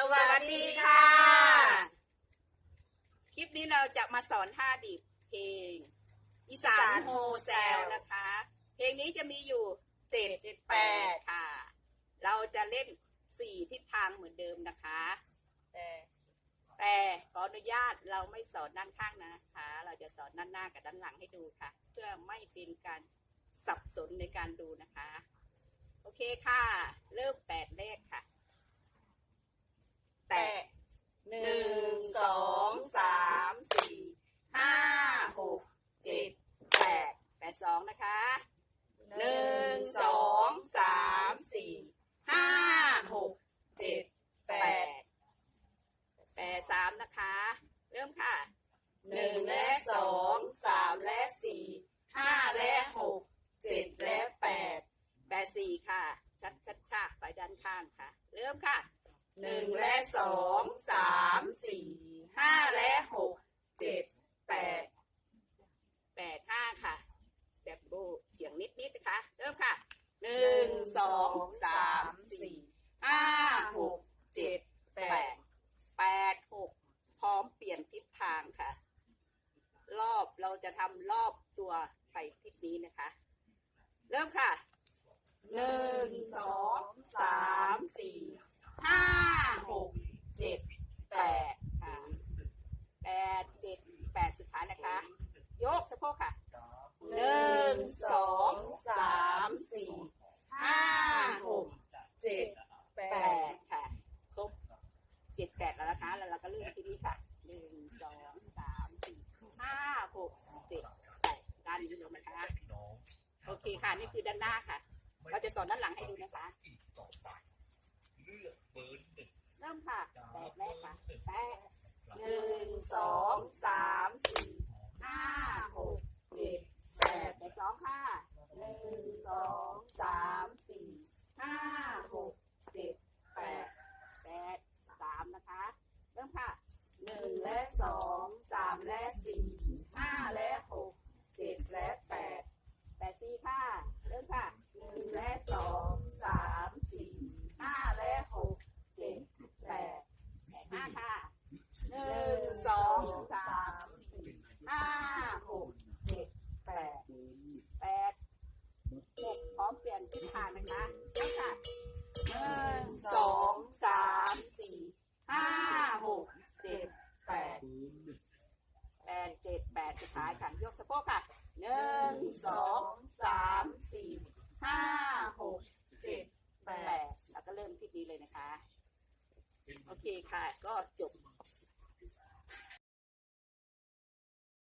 สวัสดีค่ะ คลิปนี้เราจะมาสอนท่าดิบเพลง อีสานโฮแซลนะคะ เพลงนี้จะมีอยู่เจ็ดเจ็ดแปแปดดค่ะ เราจะเล่นสี่ทิศทางเหมือนเดิมนะคะ แต่แต่ขออนุญาตเราไม่สอนด้านข้างนะคะ เราจะสอนด้านหน้ากับด้านหลังให้ดูค่ะ เพื่อไม่เป็นการสับสนในการดูนะคะ โอเคค่ะ เริ่มแปดเลขค่ะ แตะ หนึ่งสองสาม สี่ห้าหกเจ็ดแปดแปดสองนะคะหนึ่งสองสามสี่ห้าหกเจ็ดแปดแปดสาม นะคะ เริ่มค่ะหนึ่งและสองสามและสี่ห้าและหกเจ็ดและแปดแปดสี่ค่ะ ชัดชัดชาไปด้านข้างค่ะ เริ่มค่ะหนึ่งและสองสามสี่ห้าและหกเจ็ดแปดแปดห้าค่ะ แบบโบเสียงนิดนิดๆนะคะ เริ่มค่ะหนึ่งสองสามสี่ห้าหกเจ็ดแปดแปดหกพร้อมเปลี่ยนทิศทางค่ะ รอบ เราจะทำรอบตัวไปทิศนี้นะคะ เริ่มค่ะหนึ่งสองสามสี่ห้าหกเจ็ดแปดค่ะแปดเจ็ดแปดสุดท้ายนะคะ ยกสะโพกค่ะหนึ่งสองสามสี่ห้าหกเจ็ดแปดค่ะครบเจ็ดแปดแล้วนะคะ แล้วเราก็เลื่อนที่นี่ค่ะหนึ่ง เจ็ดแปดด้านนี้นะคะโอเคค่ะนี่คือด้านหน้าค่ะ เราจะสอนด้านหลังให้ดูนะคะเริ่มค่ะแปดแรกค่ะแปดหนึ่งสองสามสี่ห้าหกเจ็ดแปดแปดสองค่ะหนึ่งสองสามสี่ห้าหกเจ็ดแปดแปดสามนะคะ เริ่มค่ะหนึ่งและสองสามและสี่ห้าและหกเจ็ดและแปดแปดสี่ค่ะ เริ่มค่ะหนึ่งและสองสามสี่ห้าและหกเจ็ดแปดแปดห้าค่ะหนึ่งสองสามสี่ห้าหกเจ็ดแปดแปดหกพร้อมเปลี่ยน ทิศทางนะคะเริ่ค่ะหนึ่งสองสามสี่ห้าหกเจ็ดแปดแปดเจ็ดแปดสุดท้ายค่ะยกสะโพกค่ะหนึ่งสองสามสี่ห้าหกเจ็ดแปดแล้วก็เริ่มที่ดีเลยนะคะ โอเคค่ะ ก็จบ